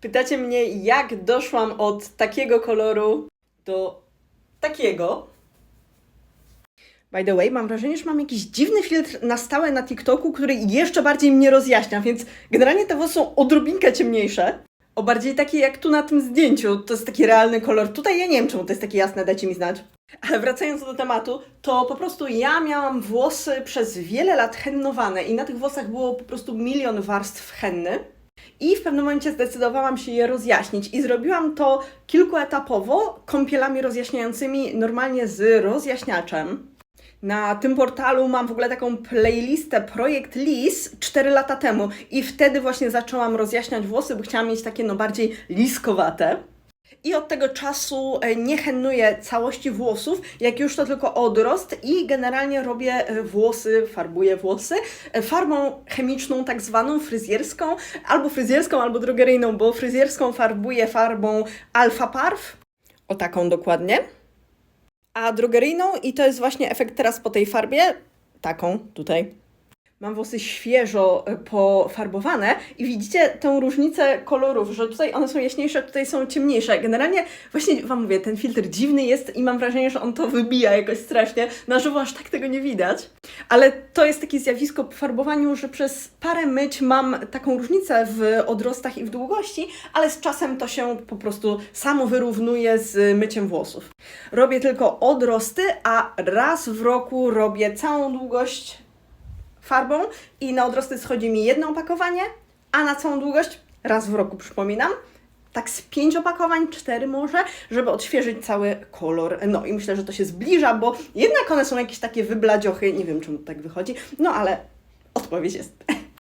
Pytacie mnie, jak doszłam od takiego koloru do takiego. By the way, mam wrażenie, że mam jakiś dziwny filtr na stałe na TikToku, który jeszcze bardziej mnie rozjaśnia, więc generalnie te włosy są odrobinkę ciemniejsze. O bardziej takie jak tu na tym zdjęciu. To jest taki realny kolor. Tutaj ja nie wiem, czemu to jest takie jasne, dajcie mi znać. Ale wracając do tematu, to po prostu ja miałam włosy przez wiele lat hennowane i na tych włosach było po prostu milion warstw henny. I w pewnym momencie zdecydowałam się je rozjaśnić i zrobiłam to kilkuetapowo, kąpielami rozjaśniającymi, normalnie z rozjaśniaczem. Na tym portalu mam w ogóle taką playlistę Projekt Lis 4 lata temu i wtedy właśnie zaczęłam rozjaśniać włosy, bo chciałam mieć takie no bardziej liskowate. I od tego czasu e, nie hennuję całości włosów, jak już to tylko odrost i generalnie robię e, włosy, farbuję włosy e, farbą chemiczną, tak zwaną fryzjerską, albo fryzjerską, albo drogeryjną, bo fryzjerską farbuję farbą Alpha Parf, o taką dokładnie, a drogeryjną i to jest właśnie efekt teraz po tej farbie, taką tutaj. Mam włosy świeżo e, pofarbowane i widzicie tę różnicę kolorów, że tutaj one są jaśniejsze, tutaj są ciemniejsze. Generalnie właśnie Wam mówię, ten filtr dziwny jest i mam wrażenie, że on to wybija jakoś strasznie. Na żywo aż tak tego nie widać. Ale to jest takie zjawisko po farbowaniu, że przez parę myć mam taką różnicę w odrostach i w długości, ale z czasem to się po prostu samo wyrównuje z myciem włosów. Robię tylko odrosty, a raz w roku robię całą długość farbą i na odrosty schodzi mi jedno opakowanie, a na całą długość raz w roku przypominam. Tak z pięć opakowań, cztery może, żeby odświeżyć cały kolor. No i myślę, że to się zbliża, bo jednak one są jakieś takie wybladziochy. Nie wiem, czemu tak wychodzi. No ale odpowiedź jest.